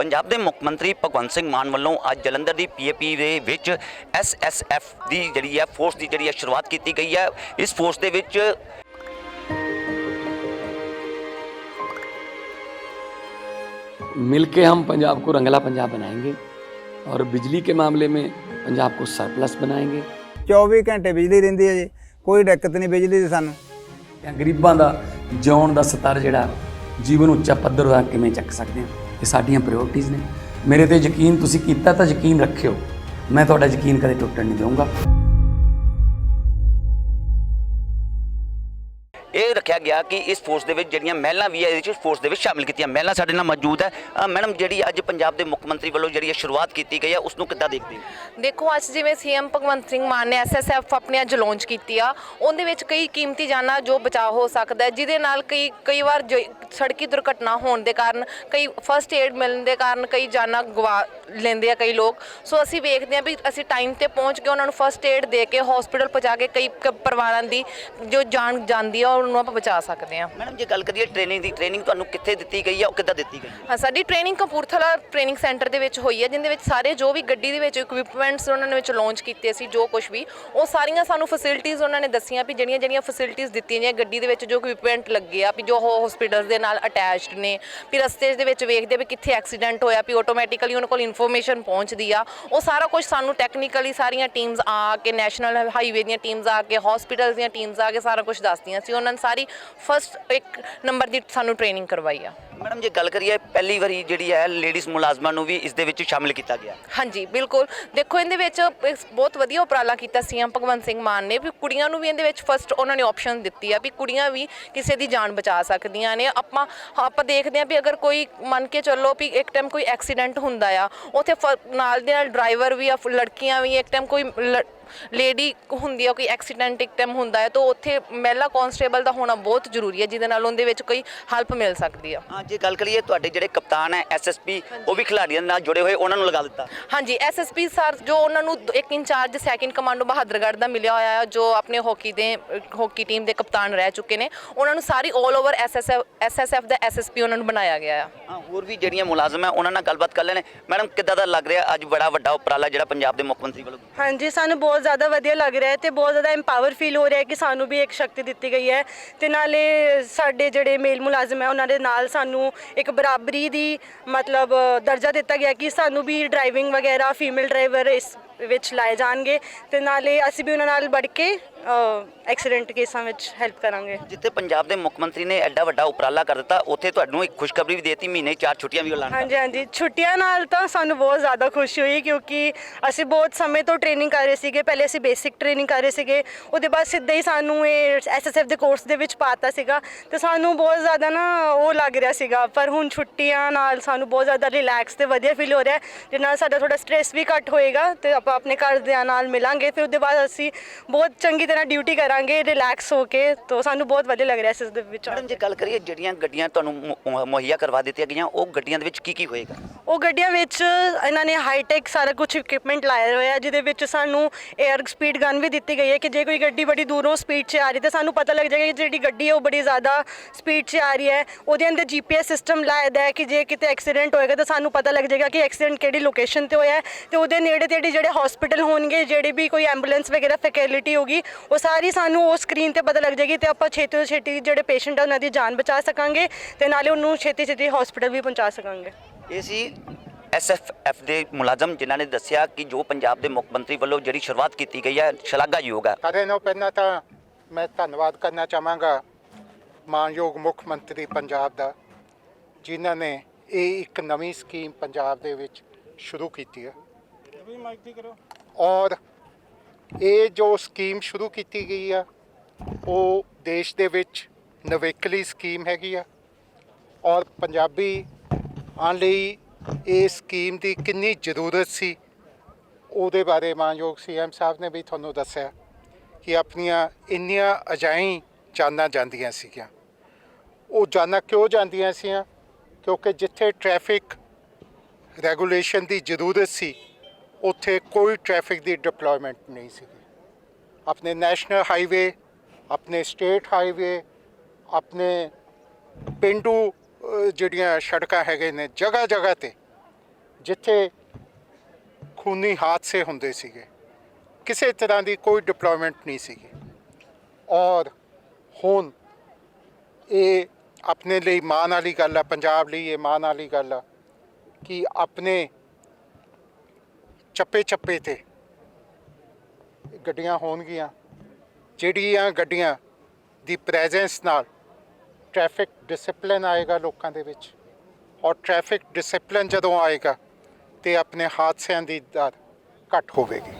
ਪੰਜਾਬ ਦੇ ਮੁੱਖ ਮੰਤਰੀ ਭਗਵੰਤ ਸਿੰਘ ਮਾਨ ਵੱਲੋਂ ਅੱਜ ਜਲੰਧਰ ਦੀ ਪੀਏਪੀ ਦੇ ਵਿੱਚ ਐਸਐਸਐਫ ਦੀ ਜਿਹੜੀ ਹੈ ਫੋਰਸ ਦੀ ਜਿਹੜੀ ਹੈ ਸ਼ੁਰੂਆਤ ਕੀਤੀ ਗਈ ਹੈ ਇਸ ਫੋਰਸ ਦੇ ਵਿੱਚ मिलके हम पंजाब को रंगला पंजाब बनाएंगे और बिजली के मामले में पंजाब को सरप्लस बनाएंगे 24 ਘੰਟੇ ਬਿਜਲੀ ਰਹਿੰਦੀ ਹੈ ਜੀ ਕੋਈ ਦਿੱਕਤ ਨਹੀਂ ਬਿਜਲੀ ਦੀ ਸਾਨੂੰ ਜਾਂ ਗਰੀਬਾਂ ਦਾ ਜਿਉਣ ਦਾ ਸਤਰ ਜਿਹੜਾ ਜੀਵਨ ਉੱਚਾ ਪੱਧਰ ਦਾ ਕਿਵੇਂ ਚੱਕ ਸਕਦੇ ਹਾਂ ਇਹ ਸਾਡੀਆਂ ਪ੍ਰਾਇੋਰਟੀਆਂ ਨੇ। ਮੇਰੇ ਤੇ ਯਕੀਨ ਤੁਸੀਂ ਕੀਤਾ ਤਾਂ ਯਕੀਨ ਰੱਖਿਓ। ਮੈਂ ਤੁਹਾਡਾ ਯਕੀਨ ਕਦੇ ਟੁੱਟਣ ਨਹੀਂ ਦਊਂਗਾ। ਗਿਆ ਕਿ ਇਸ ਫੋਰਸ ਦੇ ਵਿੱਚ ਜਿਹੜੀਆਂ ਮਹਿਲਾ ਵੀ ਹੈ ਇਹਦੇ ਵਿੱਚ ਫੋਰਸ ਦੇ ਵਿੱਚ ਸ਼ਾਮਿਲ ਕੀਤੀਆਂ। ਮਹਿਲਾ ਸਾਡੇ ਨਾਲ ਮੌਜੂਦ ਹੈ। ਮੈਡਮ, ਜਿਹੜੀ ਅੱਜ ਪੰਜਾਬ ਦੇ ਮੁੱਖ ਮੰਤਰੀ ਵੱਲੋਂ ਜਿਹੜੀ ਇਹ ਸ਼ੁਰੂਆਤ ਕੀਤੀ ਗਈ ਹੈ ਉਸ ਨੂੰ ਕਿੱਦਾਂ ਦੇਖਦੇ ਹੋ? ਦੇਖੋ, ਅੱਜ ਜਿਵੇਂ ਸੀਐਮ ਭਗਵੰਤ ਸਿੰਘ ਮਾਨ ਨੇ ਐਸਐਸਐਫ ਆਪਣੇ ਅੱਜ ਲਾਂਚ ਕੀਤੀ ਆ, ਉਹਦੇ ਵਿੱਚ ਕਈ ਕੀਮਤੀ ਜਾਨਾਂ ਜੋ ਬਚਾਅ ਹੋ ਸਕਦਾ ਹੈ, ਜਿਹਦੇ ਨਾਲ ਕਈ ਕਈ ਵਾਰ ਜੋ ਸੜਕੀ ਦੁਰਘਟਨਾ ਹੋਣ ਦੇ ਕਾਰਨ, ਕਈ ਫਰਸਟ ਏਡ ਮਿਲਣ ਦੇ ਕਾਰਨ ਕਈ ਜਾਨਾਂ ਗਵਾ ਲੈਂਦੇ ਆ ਕਈ ਲੋਕ। ਸੋ ਅਸੀਂ ਵੇਖਦੇ ਆ ਵੀ ਅਸੀਂ ਟਾਈਮ ਤੇ ਪਹੁੰਚ ਕੇ ਉਹਨਾਂ ਨੂੰ ਫਰਸਟ ਏਡ ਦੇ ਕੇ ਹਸਪੀਟਲ ਪਹੁੰਚਾ ਕੇ ਕਈ ਕ- ਪਰਿਵਾਰਾਂ ਦੀ ਜੋ ਜਾਨ ਜਾਂਦੀ ਆ, ਉਹਨੂੰ ਆਪਾਂ ਬਚਾ ਸਕਦੇ ਆ ਮੈਡਮ ਜੇ ਗੱਲ ਕਰੀਏ ਟ੍ਰੇਨਿੰਗ ਦੀ ਟ੍ਰੇਨਿੰਗ ਤੁਹਾਨੂੰ ਕਿੱਥੇ ਦਿੱਤੀ ਗਈ ਹੈ ਉਹ ਕਿੱਦਾਂ ਦਿੱਤੀ ਗਈ ਹੈ? ਹਾਂ ਸਾਡੀ ਟ੍ਰੇਨਿੰਗ ਕਪੂਰਥਲਾ ਟ੍ਰੇਨਿੰਗ ਸੈਂਟਰ ਦੇ ਵਿੱਚ ਹੋਈ ਹੈ ਜਿੰਦੇ ਵਿੱਚ ਸਾਰੇ ਜੋ ਵੀ ਗੱਡੀ ਦੇ ਵਿੱਚ ਇਕਵਿਪਮੈਂਟਸ ਉਹਨਾਂ ਨੇ ਵਿੱਚ ਲਾਂਚ ਕੀਤੇ ਸੀ ਜੋ ਕੁਝ ਵੀ ਉਹ ਸਾਰੀਆਂ ਸਾਨੂੰ ਫੈਸਿਲਿਟੀਆਂ ਉਹਨਾਂ ਨੇ ਦੱਸੀਆਂ ਵੀ ਜਿਹੜੀਆਂ ਜਿਹੜੀਆਂ ਫੈਸਿਲਿਟੀਆਂ ਦਿੱਤੀਆਂ ਨੇ ਗੱਡੀ ਦੇ ਵਿੱਚ ਜੋ ਇਕਵਿਪਮੈਂਟ ਲੱਗੇ ਆ ਵੀ ਜੋ ਹਸਪੀਟਲਸ ਦੇ ਨਾਲ ਅਟੈਚਡ ਨੇ ਵੀ ਰਸਤੇ ਦੇ ਵਿੱਚ ਵੇਖਦੇ ਆ ਵੀ ਕਿੱਥੇ ਐਕਸੀਡੈਂਟ ਹੋਇਆ ਵੀ ਆਟੋਮੈਟਿਕਲੀ ਉਹਨਾਂ ਕੋਲ ਇਨਫੋਰਮੇਸ਼ਨ ਪਹੁੰਚਦੀ ਆ ਉਹ ਸਾਰਾ ਕੁਝ ਸਾਨੂੰ ਟੈਕਨੀਕਲੀ ਸਾਰੀਆਂ ਟੀਮਸ ਆ ਕੇ ਨੈਸ਼ਨਲ ਹਾਈਵੇ ਦੀਆਂ ਟੀਮਸ ਆ ਕੇ ਹਸਪੀਟਲਸ ਦੀਆਂ ਟੀਮਸ ਆ ਕੇ ਸਾਰਾ ਕੁਝ ਦੱਸਦੀਆਂ ਸੀ ਉਹਨਾਂ ਨੇ ਸਾਰੀ ਫਸਟ ਇੱਕ ਨੰਬਰ ਦੀ ਸਾਨੂੰ ਟ੍ਰੇਨਿੰਗ ਕਰਵਾਈ ਆ। ਮੈਡਮ ਜੇ ਗੱਲ ਕਰੀਏ ਪਹਿਲੀ ਵਾਰੀ ਜਿਹੜੀ ਹੈ ਲੇਡੀਜ਼ ਮੁਲਾਜ਼ਮਾਂ ਨੂੰ ਵੀ ਇਸ ਦੇ ਵਿੱਚ ਸ਼ਾਮਿਲ ਕੀਤਾ ਗਿਆ। ਹਾਂਜੀ ਬਿਲਕੁਲ। ਦੇਖੋ ਇਹਦੇ ਵਿੱਚ ਇੱਕ ਬਹੁਤ ਵਧੀਆ ਉਪਰਾਲਾ ਕੀਤਾ ਸੀਐਮ ਭਗਵੰਤ ਸਿੰਘ ਮਾਨ ਨੇ ਵੀ ਕੁੜੀਆਂ ਨੂੰ ਵੀ ਇਹਦੇ ਵਿੱਚ ਫਸਟ ਉਹਨਾਂ ਨੇ ਆਪਸ਼ਨ ਦਿੱਤੀ ਆ ਵੀ ਕੁੜੀਆਂ ਵੀ ਕਿਸੇ ਦੀ ਜਾਨ ਬਚਾ ਸਕਦੀਆਂ ਨੇ। ਆਪਾਂ ਆਪਾਂ ਦੇਖਦੇ ਆ ਵੀ ਅਗਰ ਕੋਈ ਮੰਨ ਕੇ ਚੱਲੋ ਵੀ ਇੱਕ ਟਾਈਮ ਕੋਈ ਐਕਸੀਡੈਂਟ ਹੁੰਦਾ ਆ ਉੱਥੇ ਨਾਲ ਦੇ ਨਾਲ ਡਰਾਈਵਰ ਵੀ ਆ ਲੜਕੀਆਂ ਵੀ ਇੱਕ ਟਾਈਮ ਕੋਈ ਲੇਡੀ ਹੁੰਦੀ ਆ ਕੋਈ ਐਕਸੀਡੈਂਟ ਇੱਕ ਟਾਈਮ ਹੁੰਦਾ ਹੈ ਤਾਂ ਉੱਥੇ ਮਹਿਲਾ ਕਾਂਸਟੇਬਲ ਦਾ ਹੋਣਾ ਬਹੁਤ ਜ਼ਰੂਰੀ ਹੈ ਜਿਹਦੇ ਨਾਲ ਉਹਦੇ ਵਿੱਚ ਕੋਈ ਹੈਲਪ ਮਿਲ ਸਕਦੀ ਆ। ਹਾਂ ਜੇ ਗੱਲ ਕਰੀਏ ਤੁਹਾਡੇ ਜਿਹੜੇ ਕਪਤਾਨ ਹੈ ਐਸਐਸਪੀ ਉਹ ਵੀ ਖਿਡਾਰੀਆਂ ਨਾਲ ਜੁੜੇ ਹੋਏ ਉਹਨਾਂ ਨੂੰ ਲਗਾ ਦਿੱਤਾ। ਹਾਂਜੀ ਐਸਐਸਪੀ ਸਰ ਜੋ ਉਹਨਾਂ ਨੂੰ ਇੱਕ in charge second commando Bahadurgarh ਦਾ ਮਿਲਿਆ ਹੋਇਆ ਹੈ ਜੋ ਆਪਣੇ ਹਾਕੀ ਦੇ ਹਾਕੀ ਟੀਮ ਦੇ ਕਪਤਾਨ ਰਹਿ ਚੁੱਕੇ ਨੇ ਉਹਨਾਂ ਨੂੰ ਸਾਰੀ 올 ਓਵਰ ਐਸਐਸਐਫ ਐਸਐਸਐਫ ਦਾ ਐਸਐਸਪੀ ਉਹਨਾਂ ਨੂੰ ਬਣਾਇਆ ਗਿਆ ਆ। ਹਾਂ ਹੋਰ ਵੀ ਜਿਹੜੀਆਂ ਮੁਲਾਜ਼ਮ ਹੈ ਉਹਨਾਂ ਨਾਲ ਗੱਲਬਾਤ ਕਰ ਲੈਣੇ। ਮੈਡਮ ਕਿੱਦਾਂ ਦਾ ਲੱਗ ਰਿਹਾ ਅੱਜ ਬੜਾ ਵੱਡਾ ਉਪਰਾਲਾ ਜਿਹੜਾ ਪੰਜਾਬ ਦੇ ਮੁੱਖ ਮੰਤਰੀ ਵੱਲੋਂ? ਹਾਂਜੀ ਸਾਨੂੰ ਬਹੁਤ ਜ਼ਿਆਦਾ ਵਧੀਆ ਲੱਗ ਰਿਹਾ ਹੈ ਤੇ ਬਹੁਤ ਜ਼ਿਆਦਾ ਐਮਪਾਵਰ ਫੀਲ ਹੋ ਰਿਹਾ ਹੈ ਕਿ ਸਾਨੂੰ ਵੀ ਇੱਕ ਸ਼ਕਤੀ ਦਿੱਤੀ ਗਈ ਹੈ ਤੇ ਨਾਲੇ ਸਾਡੇ ਜਿਹੜੇ ਮੇਲ ਮੁਲਾਜ਼ਮ ਹੈ ਉਹਨਾਂ ਦੇ ਨਾਲ ਸਾਨੂੰ ਇੱਕ ਬਰਾਬਰੀ ਦੀ ਮਤਲਬ ਦਰਜਾ ਦਿੱਤਾ ਗਿਆ ਕਿ ਸਾਨੂੰ ਵੀ ਡਰਾਈਵਿੰਗ ਵਗੈਰਾ ਫੀਮੇਲ ਡਰਾਈਵਰ ਇਸ ਵਿੱਚ ਲਾਏ ਜਾਣਗੇ ਤੇ ਨਾਲੇ ਅਸੀਂ ਵੀ ਉਹਨਾਂ ਨਾਲ ਵੜ ਕੇ ਐਕਸੀਡੈਂਟ ਕੇਸਾਂ ਵਿੱਚ ਹੈਲਪ ਕਰਾਂਗੇ। ਜਿੱਥੇ ਪੰਜਾਬ ਦੇ ਮੁੱਖ ਮੰਤਰੀ ਨੇ ਐਡਾ ਵੱਡਾ ਉਪਰਾਲਾ ਕਰ ਦਿੱਤਾ ਉੱਥੇ ਤੁਹਾਨੂੰ ਇੱਕ ਖੁਸ਼ਖਬਰੀ ਵੀ ਦੇਤੀ ਮਹੀਨੇ ਚਾਰ ਛੁੱਟੀਆਂ ਵੀ ਐਲਾਨ ਹਾਂਜੀ ਹਾਂਜੀ। ਛੁੱਟੀਆਂ ਨਾਲ ਤਾਂ ਸਾਨੂੰ ਬਹੁਤ ਜ਼ਿਆਦਾ ਖੁਸ਼ੀ ਹੋਈ ਕਿਉਂਕਿ ਅਸੀਂ ਬਹੁਤ ਸਮੇਂ ਤੋਂ ਟ੍ਰੇਨਿੰਗ ਕਰ ਰਹੇ ਸੀਗੇ। ਪਹਿਲੇ ਅਸੀਂ ਬੇਸਿਕ ਟ੍ਰੇਨਿੰਗ ਕਰ ਰਹੇ ਸੀਗੇ। ਉਹਦੇ ਬਾਅਦ ਸਿੱਧਾ ਹੀ ਸਾਨੂੰ ਇਹ ਐਸਐਸਐਫ ਦੇ ਕੋਰਸ ਦੇ ਵਿੱਚ ਪਾਤਾ ਸੀਗਾ। ਤੇ ਸਾਨੂੰ ਬਹੁਤ ਜ਼ਿਆਦਾ ਨਾ ਉਹ ਲੱਗ ਰਿਹਾ ਸੀਗਾ। ਪਰ ਹੁਣ ਛੁੱਟੀਆਂ ਨਾਲ ਸਾਨੂੰ ਬਹੁਤ ਜ਼ਿਆਦਾ ਰਿਲੈਕਸ ਤੇ ਵਧੀਆ ਫੀਲ ਹੋ ਰਿਹਾ ਜਿਹਦੇ ਨਾਲ ਸਾਡਾ ਥੋੜਾ ਸਟ੍ਰੈਸ ਵੀ ਘੱਟ ਹੋਏਗਾ ਤੇ ਆਪਾਂ ਆਪਣੇ ਘਰਦਿਆਂ ਨਾਲ ਮਿਲਾਂਗੇ। ਫਿਰ ਉਹਦੇ ਬਾਅਦ ਅਸੀਂ ਬਹੁਤ ਚੰਗੀ ਤਰ੍ਹਾਂ ਡਿਊਟੀ ਕਰਾਂਗੇ ਰਿਲੈਕਸ ਹੋ ਕੇ ਤਾਂ ਸਾਨੂੰ ਬਹੁਤ ਵਧੀਆ ਲੱਗ ਰਿਹਾ ਇਸ ਦੇ ਵਿੱਚ ਮੈਡਮ ਜੇ। ਗੱਲ ਕਰੀਏ ਜਿਹੜੀਆਂ ਗੱਡੀਆਂ ਤੁਹਾਨੂੰ ਮੁ- ਮੁਹੱਈਆ ਕਰਵਾ ਦਿੱਤੀਆਂ ਗਈਆਂ ਉਹ ਗੱਡੀਆਂ ਦੇ ਵਿੱਚ ਕੀ ਕੀ ਹੋਏਗਾ ਉਹ ਗੱਡੀਆਂ ਵਿੱਚ ਇਹਨਾਂ ਨੇ ਹਾਈਟੈਕ ਸਾਰਾ ਕੁਝ ਇਕਵਿਪਮੈਂਟ ਲਾਇਆ ਹੋਇਆ ਹੈ ਜਿਹਦੇ ਵਿੱਚ ਸਾਨੂੰ 에ਅਰ ਸਪੀਡ ਗਨ ਵੀ ਦਿੱਤੀ ਗਈ ਹੈ ਕਿ ਜੇ ਕੋਈ ਗੱਡੀ ਬੜੀ ਦੂਰੋਂ ਸਪੀਡ 'ਚ ਆ ਰਹੀ ਤਾਂ ਸਾਨੂੰ ਪਤਾ ਲੱਗ ਜਾਏਗਾ ਕਿ ਜਿਹੜੀ ਗੱਡੀ ਹੈ ਉਹ ਬੜੀ ਜ਼ਿਆਦਾ ਸਪੀਡ 'ਚ ਆ ਰਹੀ ਹੈ ਉਹਦੇ ਅੰਦਰ ਜੀਪੀਐਸ ਸਿਸਟਮ ਲਾਇਆ ਦਾ ਹੈ ਕਿ ਜੇ ਕਿਤੇ ਐਕਸੀਡੈਂਟ ਹੋਏਗਾ ਤਾਂ ਸਾਨੂੰ ਪਤਾ ਲੱਗ ਜਾਏਗਾ ਕਿ ਐਕਸੀਡੈਂਟ ਕਿਹੜੀ ਲੋਕੇਸ਼ਨ ਤੇ ਹੋਇਆ ਹੈ ਤੇ ਉਹਦੇ ਨੇੜੇ ਤੇੜੇ ਜਿਹੜੇ ਹਸਪੀਟਲ ਹੋਣਗੇ ਜਿਹੜੇ ਵੀ ਕੋਈ ਐਂਬੂਲੈਂਸ ਵਗੈਰਾ ਫੈਸਿਲਿਟੀ ਹੋਗੀ ਉਹ ਸਾਰੀ ਸਾਨੂੰ ਉਹ ਸਕਰੀਨ ਤੇ ਪਤਾ ਲੱਗ ਜਾਏਗੀ ਤੇ ਆਪਾਂ ਛੇਤੀ ਤੋਂ ਛੇਤੀ ਜਿਹੜੇ ਪੇਸ਼ੈਂਟ ਆ ਉਹਨਾਂ ਦੀ ਜਾਨ ਬਚਾ ਸਕਾਂਗੇ ਤੇ ਨਾਲੇ ਉਹਨੂੰ ਛੇਤੀ ਛੇਤੀ ਹਸਪੀਟਲ ਵੀ ਪਹੁੰਚਾ ਸਕਾਂਗੇ। ਇਹ ਸੀ ਐਸਐਫਐਫ ਦੇ ਮੁਲਾਜ਼ਮ ਜਿਨ੍ਹਾਂ ਨੇ ਦੱਸਿਆ ਕਿ ਜੋ ਪੰਜਾਬ ਦੇ ਮੁੱਖ ਮੰਤਰੀ ਵੱਲੋਂ ਜਿਹੜੀ ਸ਼ੁਰੂਆਤ ਕੀਤੀ ਗਈ ਹੈ ਸ਼ਲਾਘਾਯੋਗ ਹੈ। ਸਾਰਿਆਂ ਨਾਲੋਂ ਪਹਿਲਾਂ ਤਾਂ ਮੈਂ ਧੰਨਵਾਦ ਕਰਨਾ ਚਾਹਾਂਗਾ ਮਾਨਯੋਗ ਮੁੱਖ ਮੰਤਰੀ ਪੰਜਾਬ ਦਾ ਜਿਨ੍ਹਾਂ ਨੇ ਇਹ ਇੱਕ ਨਵੀਂ ਸਕੀਮ ਪੰਜਾਬ ਦੇ ਵਿੱਚ ਸ਼ੁਰੂ ਕੀਤੀ ਹੈ। ਔਰ ਇਹ ਜੋ ਸਕੀਮ ਸ਼ੁਰੂ ਕੀਤੀ ਗਈ ਆ, ਉਹ ਦੇਸ਼ ਦੇ ਵਿੱਚ ਨਵੇਕਲੀ ਸਕੀਮ ਹੈਗੀ ਆ ਔਰ ਪੰਜਾਬੀ ਆਉਣ ਲਈ ਇਹ ਸਕੀਮ ਦੀ ਕਿੰਨੀ ਜ਼ਰੂਰਤ ਸੀ, ਉਹਦੇ ਬਾਰੇ ਮਾਨਯੋਗ ਸੀਐਮ ਸਾਹਿਬ ਨੇ ਵੀ ਤੁਹਾਨੂੰ ਦੱਸਿਆ ਕਿ ਆਪਣੀਆਂ ਇੰਨੀਆਂ ਅਜਾਈਂ ਜਾਨਾਂ ਜਾਂਦੀਆਂ ਸੀਗੀਆਂ। ਉਹ ਜਾਨਾਂ ਕਿਉਂ ਜਾਂਦੀਆਂ ਸੀਆਂ? ਕਿਉਂਕਿ ਜਿੱਥੇ ਟ੍ਰੈਫਿਕ ਰੈਗੂਲੇਸ਼ਨ ਦੀ ਜ਼ਰੂਰਤ ਸੀ ਉੱਥੇ ਕੋਈ ਟ੍ਰੈਫਿਕ ਦੀ ਡਿਪਲੋਇਮੈਂਟ ਨਹੀਂ ਸੀ ਆਪਣੇ ਨੈਸ਼ਨਲ ਹਾਈਵੇ ਆਪਣੇ ਸਟੇਟ ਹਾਈਵੇ ਆਪਣੇ ਪਿੰਡੂ ਜਿਹੜੀਆਂ ਸੜਕਾਂ ਹੈਗੇ ਨੇ ਜਗ੍ਹਾ ਜਗ੍ਹਾ ਤੇ, ਜਿੱਥੇ ਖੂਨੀ ਹਾਦਸੇ ਹੁੰਦੇ ਸੀਗੇ, ਕਿਸੇ ਤਰ੍ਹਾਂ ਦੀ ਕੋਈ ਡਿਪਲੋਇਮੈਂਟ ਨਹੀਂ ਸੀਗੀ। ਔਰ ਹੁਣ ਇਹ ਆਪਣੇ ਲਈ ਮਾਣ ਵਾਲੀ ਗੱਲ ਆ, ਪੰਜਾਬ ਲਈ ਇਹ ਮਾਣ ਵਾਲੀ ਗੱਲ ਆ, ਕਿ ਆਪਣੇ ਚੱਪੇ ਚੱਪੇ ਤੇ। ਗੱਡੀਆਂ ਹੋਣਗੀਆਂ। ਜਿਹੜੀਆਂ ਗੱਡੀਆਂ ਦੀ ਪ੍ਰੈਜ਼ੈਂਸ ਨਾਲ ਟ੍ਰੈਫਿਕ ਡਿਸਪਲਿਨ ਆਏਗਾ ਲੋਕਾਂ ਦੇ ਵਿੱਚ ਔਰ ਟ੍ਰੈਫਿਕ ਡਿਸਪਲਿਨ ਜਦੋਂ ਆਏਗਾ ਤੇ ਆਪਣੇ ਹਾਦਸਿਆਂ ਦੀ ਦਰ ਘੱਟ ਹੋਵੇਗੀ।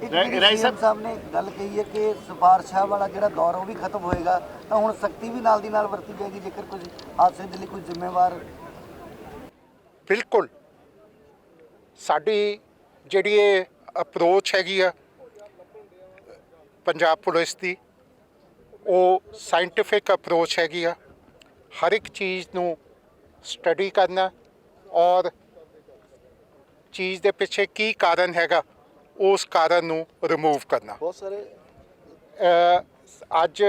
ਸੀਐਮ ਸਾਹਿਬ ਨੇ ਇੱਕ ਗੱਲ ਕਹੀ ਹੈ ਕਿ ਸਿਫਾਰਸ਼ਾਂ ਵਾਲਾ ਜਿਹੜਾ ਦੌਰ ਉਹ ਵੀ ਖਤਮ ਹੋਏਗਾ ਤਾਂ ਹੁਣ ਸਖਤੀ ਵੀ ਨਾਲ ਦੀ ਨਾਲ ਵਰਤੀ ਜਾਏਗੀ ਜੇਕਰ ਕੁਝ ਹਾਦਸੇ ਦੇ ਲਈ ਕੋਈ ਜ਼ਿੰਮੇਵਾਰ ਬਿਲਕੁਲ। ਸਾਡੀ ਜਿਹੜੀ ਇਹ ਅਪਰੋਚ ਹੈਗੀ ਆ ਪੰਜਾਬ ਪੁਲਿਸ ਦੀ ਉਹ ਸਾਇੰਟਿਫਿਕ ਅਪਰੋਚ ਹੈਗੀ ਆ। ਹਰ ਇੱਕ ਚੀਜ਼ ਨੂੰ ਸਟੱਡੀ ਕਰਨਾ ਔਰ ਚੀਜ਼ ਦੇ ਪਿੱਛੇ ਕੀ ਕਾਰਨ ਹੈਗਾ ਉਸ ਕਾਰਨ ਨੂੰ ਰਿਮੂਵ ਕਰਨਾ। ਬਹੁਤ ਸਾਰੇ ਅ, ਅੱਜ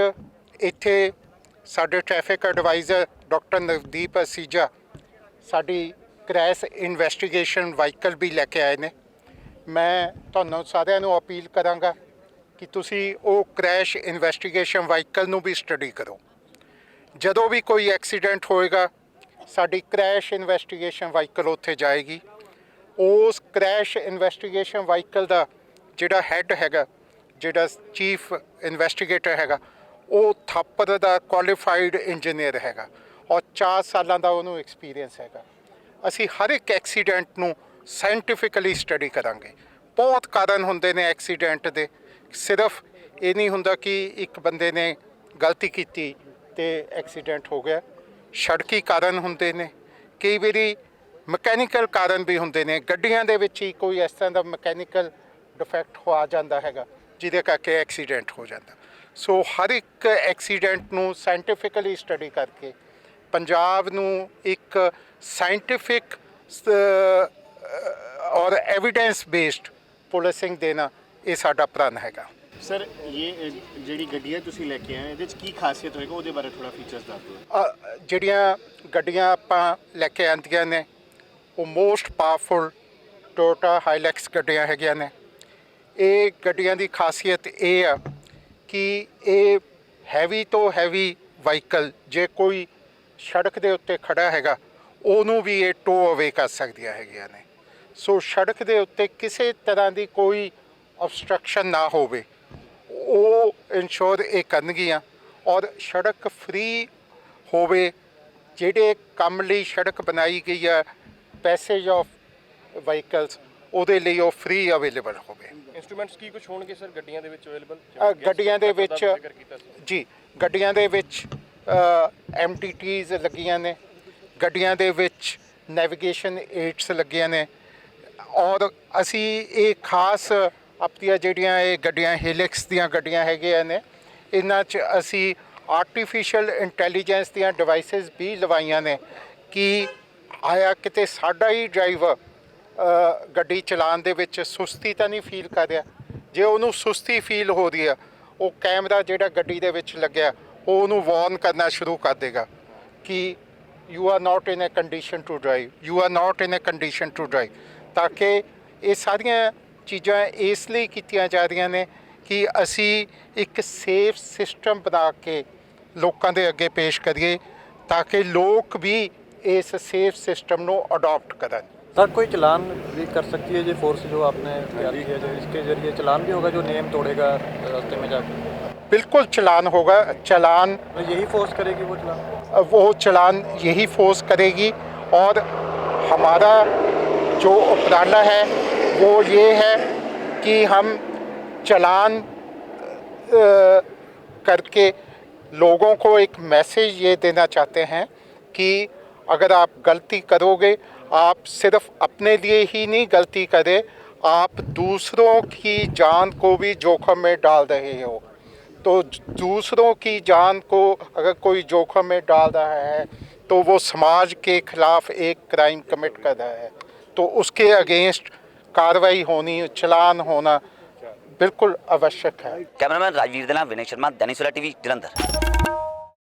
ਇੱਥੇ ਸਾਡੇ traffic adviser doctor Navdeep Asija ਸਾਡੀ ਕ੍ਰੈਸ਼ ਇਨਵੈਸਟੀਗੇਸ਼ਨ ਵਾਹੀਕਲ ਵੀ ਲੈ ਕੇ ਆਏ ਨੇ। ਮੈਂ ਤੁਹਾਨੂੰ ਸਾਰਿਆਂ ਨੂੰ ਅਪੀਲ ਕਰਾਂਗਾ ਕਿ ਤੁਸੀਂ ਉਹ ਕ੍ਰੈਸ਼ ਇਨਵੈਸਟੀਗੇਸ਼ਨ ਵਾਹੀਕਲ ਨੂੰ ਵੀ ਸਟੱਡੀ ਕਰੋ। ਜਦੋਂ ਵੀ ਕੋਈ ਐਕਸੀਡੈਂਟ ਹੋਏਗਾ, ਸਾਡੀ ਕ੍ਰੈਸ਼ ਇਨਵੈਸਟੀਗੇਸ਼ਨ ਵਾਹੀਕਲ ਉੱਥੇ ਜਾਏਗੀ। ਉਸ ਕ੍ਰੈਸ਼ ਇਨਵੈਸਟੀਗੇਸ਼ਨ ਵਾਹੀਕਲ ਦਾ ਜਿਹੜਾ ਹੈੱਡ ਹੈਗਾ, ਜਿਹੜਾ ਚੀਫ ਇਨਵੈਸਟੀਗੇਟਰ ਹੈਗਾ, ਉਹ ਥਾਪਰ ਦਾ ਕੁਆਲੀਫਾਈਡ ਇੰਜੀਨੀਅਰ ਹੈਗਾ। ਔਰ 4 ਸਾਲਾਂ ਦਾ ਉਹਨੂੰ ਐਕਸਪੀਰੀਅੰਸ ਹੈਗਾ। ਅਸੀਂ ਹਰ ਇੱਕ ਐਕਸੀਡੈਂਟ ਨੂੰ ਸਾਇੰਟੀਫਿਕਲੀ ਸਟੱਡੀ ਕਰਾਂਗੇ। ਬਹੁਤ ਕਾਰਨ ਹੁੰਦੇ ਨੇ ਐਕਸੀਡੈਂਟ ਦੇ। ਸਿਰਫ ਇਹ ਨਹੀਂ ਹੁੰਦਾ ਕਿ ਇੱਕ ਬੰਦੇ ਨੇ ਗਲਤੀ ਕੀਤੀ ਤੇ ਐਕਸੀਡੈਂਟ ਹੋ ਗਿਆ। ਸੜਕੀ ਕਾਰਨ ਹੁੰਦੇ ਨੇ। ਕਈ ਵਾਰੀ ਮਕੈਨੀਕਲ ਕਾਰਨ ਵੀ ਹੁੰਦੇ ਨੇ। ਗੱਡੀਆਂ ਦੇ ਵਿੱਚ ਹੀ ਕੋਈ ਇਸ ਤਰ੍ਹਾਂ ਦਾ ਮਕੈਨੀਕਲ ਡਿਫੈਕਟ ਹੋ ਆ ਜਾਂਦਾ ਹੈਗਾ, ਜਿਹਦੇ ਕਰਕੇ ਐਕਸੀਡੈਂਟ ਹੋ ਜਾਂਦਾ। ਸੋ ਹਰ ਇੱਕ ਐਕਸੀਡੈਂਟ ਨੂੰ ਸਾਇੰਟੀਫਿਕਲੀ ਸਟੱਡੀ ਕਰਕੇ, ਪੰਜਾਬ ਨੂੰ ਇੱਕ ਸਾਇੰਟੀਫਿਕ ਔਰ ਐਵੀਡੈਂਸ ਬੇਸਡ ਪੁਲਿਸਿੰਗ ਦੇਣਾ ਇਹ ਸਾਡਾ ਪ੍ਰਣ ਹੈਗਾ। ਸਰ ਇਹ ਜਿਹੜੀ ਗੱਡੀਆਂ ਤੁਸੀਂ ਲੈ ਕੇ ਆਏ ਇਹਦੇ ਚ ਕੀ ਖਾਸੀਅਤ ਹੋਏਗਾ? ਉਹਦੇ ਬਾਰੇ ਥੋੜਾ ਫੀਚਰਸ ਦੱਸ ਦਿਓ। ਜਿਹੜੀਆਂ ਗੱਡੀਆਂ ਆਪਾਂ ਲੈ ਕੇ ਆਂਦੀਆਂ ਨੇ ਉਹ ਮੋਸਟ ਪਾਵਰਫੁਲ ਟੋਟਾ ਹਾਈਲੈਕਸ ਗੱਡੀਆਂ ਹੈਗੀਆਂ ਨੇ। ਇਹ ਗੱਡੀਆਂ ਦੀ ਖਾਸੀਅਤ ਇਹ ਆ ਕਿ ਇਹ ਹੈਵੀ ਤੋਂ ਹੈਵੀ ਵਾਹੀਕਲ ਜੇ ਕੋਈ ਸੜਕ ਦੇ ਉੱਤੇ ਖੜਾ ਹੈਗਾ ਉਹਨੂੰ ਵੀ ਇਹ ਟੋ ਅਵੇ ਕਰ ਸਕਦੀਆਂ ਹੈਗੀਆਂ ਨੇ। ਸੋ ਸੜਕ ਦੇ ਉੱਤੇ ਕਿਸੇ ਤਰ੍ਹਾਂ ਦੀ ਕੋਈ ਆਬਸਟਰਕਸ਼ਨ ਨਾ ਹੋਵੇ। ਉਹ ਇਨਸ਼ੋਰ ਇਹ ਕਰਨਗੀਆਂ ਔਰ ਸੜਕ ਫ੍ਰੀ ਹੋਵੇ ਜਿਹੜੇ ਕੰਮ ਲਈ ਸੜਕ ਬਣਾਈ ਗਈ ਹੈ ਪੈਸੇਜ ਆਫ ਵਹੀਕਲਸ ਉਹਦੇ ਲਈ ਉਹ ਫ੍ਰੀ ਅਵੇਲੇਬਲ ਹੋਵੇ। ਇਨਸਟਰੂਮੈਂਟਸ ਕੀ ਕੁਝ ਹੋਣਗੇ ਸਰ? ਗੱਡੀਆਂ ਦੇ ਵਿੱਚ ਅਵੇਲੇਬਲ ਗੱਡੀਆਂ ਦੇ ਵਿੱਚ ਜੀ ਗੱਡੀਆਂ ਦੇ ਵਿੱਚ ਐਮਟੀਟੀਜ਼ ਲੱਗੀਆਂ ਨੇ। ਗੱਡੀਆਂ ਦੇ ਵਿੱਚ ਨੈਵੀਗੇਸ਼ਨ ਏਡਸ ਲੱਗੀਆਂ ਨੇ। ਔਰ ਅਸੀਂ ਇਹ ਖਾਸ ਆਪਣੀਆਂ ਜਿਹੜੀਆਂ ਇਹ ਗੱਡੀਆਂ ਹੀਲਿਕਸ ਦੀਆਂ ਗੱਡੀਆਂ ਹੈਗੀਆਂ ਨੇ, ਇਹਨਾਂ 'ਚ ਅਸੀਂ ਆਰਟੀਫੀਸ਼ੀਅਲ ਇੰਟੈਲੀਜੈਂਸ ਦੀਆਂ ਡਿਵਾਈਸਸ ਵੀ ਲਵਾਈਆਂ ਨੇ ਕਿ ਆਇਆ ਕਿਤੇ ਸਾਡਾ ਹੀ ਡਰਾਈਵਰ ਗੱਡੀ ਚਲਾਉਣ ਦੇ ਵਿੱਚ ਸੁਸਤੀ ਤਾਂ ਨਹੀਂ ਫੀਲ ਕਰ ਰਿਹਾ। ਜੇ ਉਹਨੂੰ ਸੁਸਤੀ ਫੀਲ ਹੋ ਰਹੀ ਆ, ਉਹ ਕੈਮਰਾ ਜਿਹੜਾ ਗੱਡੀ ਦੇ ਵਿੱਚ ਲੱਗਿਆ, ਉਹ ਉਹਨੂੰ ਵਾਰਨ ਕਰਨਾ ਸ਼ੁਰੂ ਕਰ ਦੇਗਾ ਕਿ you are not in a condition to drive you are not in a condition to drive ਤਾਂ ਕਿ ਇਹ ਸਾਰੀਆਂ ਚੀਜ਼ਾਂ ਇਸ ਲਈ ਕੀਤੀਆਂ ਜਾ ਰਹੀਆਂ ਨੇ ਕਿ ਅਸੀਂ ਇੱਕ ਸੇਫ ਸਿਸਟਮ ਬਣਾ ਕੇ ਲੋਕਾਂ ਦੇ ਅੱਗੇ ਪੇਸ਼ ਕਰੀਏ ਤਾਂ ਕਿ ਲੋਕ ਵੀ ਇਸ ਸੇਫ ਸਿਸਟਮ ਨੂੰ ਅਡਾਪਟ ਕਰਨ सर कोई चलान भी कर सकती है ये फोर्स जो आपने तैयार की है जो इसके जरिए चलान भी होगा जो नियम तोड़ेगा रास्ते में जाकर बिल्कुल चलान होगा चलान तो यही फोर्स करेगी वो चलान वो चलान यही फोर्स करेगी और हमारा जो उपराला है, वो ये है कि हम चलान करके लोगों को एक मैसेज ये देना चाहते हैं कि अगर आप गलती करोगे, आप सिर्फ़ अपने लिए ही नहीं गलती करें, आप दूसरों की जान को भी जोखम में डाल रहे हो। तो दूसरों की जान को अगर कोई जोखम में डाल रहा है तो वो समाज के खिलाफ एक क्राइम कमिट कर रहा है। तो उसके अगेंस्ट कार्रवाई होनी चलान होना बिल्कुल आवश्यक है कैमरामैन राजवीर देना विनय शर्मा दैनिक टीवी जलंधर